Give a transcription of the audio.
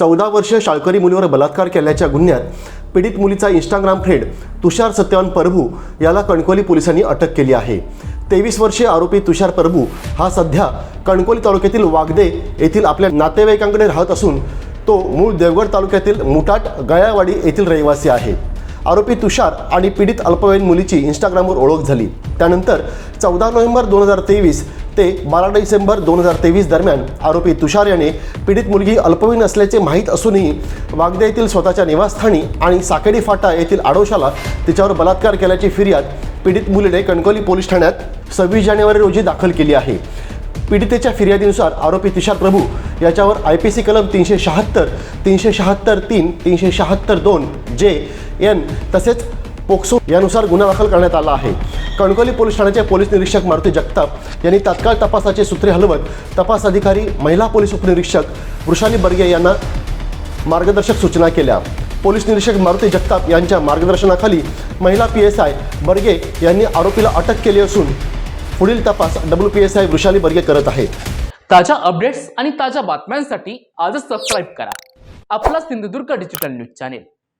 चौदा वर्ष शाळकरी मुलीवर बलात्कार केल्याच्या गुन्ह्यात पीडित मुलीचा इंस्टाग्राम फ्रेंड तुषार सत्यवान प्रभू याला कणकोली पोलिसांनी अटक केली आहे. तेवीस वर्षीय आरोपी तुषार प्रभू हा सध्या कणकोली तालुक्यातील वागदे येथील आपल्या नातेवाईकांकडे राहत असून तो मूळ देवगड तालुक्यातील मुटाट गयावाडी येथील रहिवासी आहे. आरोपी तुषार आणि पीडित अल्पवयीन मुलीची इंस्टाग्रामवर ओळख झाली. त्यानंतर चौदा नोव्हेंबर दोन हजार तेवीस ते बारा डिसेंबर दोन हजार तेवीस दरम्यान. आरोपी तुषार याने पीडित मुलगी अल्पवयीन असल्याचे माहीत असूनही वागदे येथील स्वतःच्या निवासस्थानी आणि साकेडी फाटा येथील आडोशाला तिच्यावर बलात्कार केल्याची फिर्याद पीडित मुलीने कणकवली पोलीस ठाण्यात सव्वीस जानेवारी रोजी दाखल केली आहे. पीडितेच्या फिर्यादीनुसार आरोपी तुषार प्रभू याच्यावर आय पी सी कलम तीनशे शहात्तर तीनशे शहात्तर तीन तीनशे शहात्तर दोन जे एन तसेच पोक्सो यानुसार गुन्हा दाखल करण्यात आला आहे. कणकवली पोलीस ठाण्याचे पोलीस निरीक्षक मारुती जगताप यांनी तात्काळ तपासाचे सूत्रे हलवत तपास अधिकारी महिला पोलीस उपनिरीक्षक वृषाली बर्गे यांना मार्गदर्शक सूचना केल्या. पोलीस निरीक्षक मारुती जगताप यांच्या मार्गदर्शनाखाली महिला पी एस आय बर्गे यांनी आरोपीला अटक केली असून पुढील तपास W P S I Vrushali Barge करत आहेत ताज्या अपडेट्स आणि ताज्या बातम्यांसाठी आजच सबस्क्राईब करा. आपला Sindhudurg digital news channel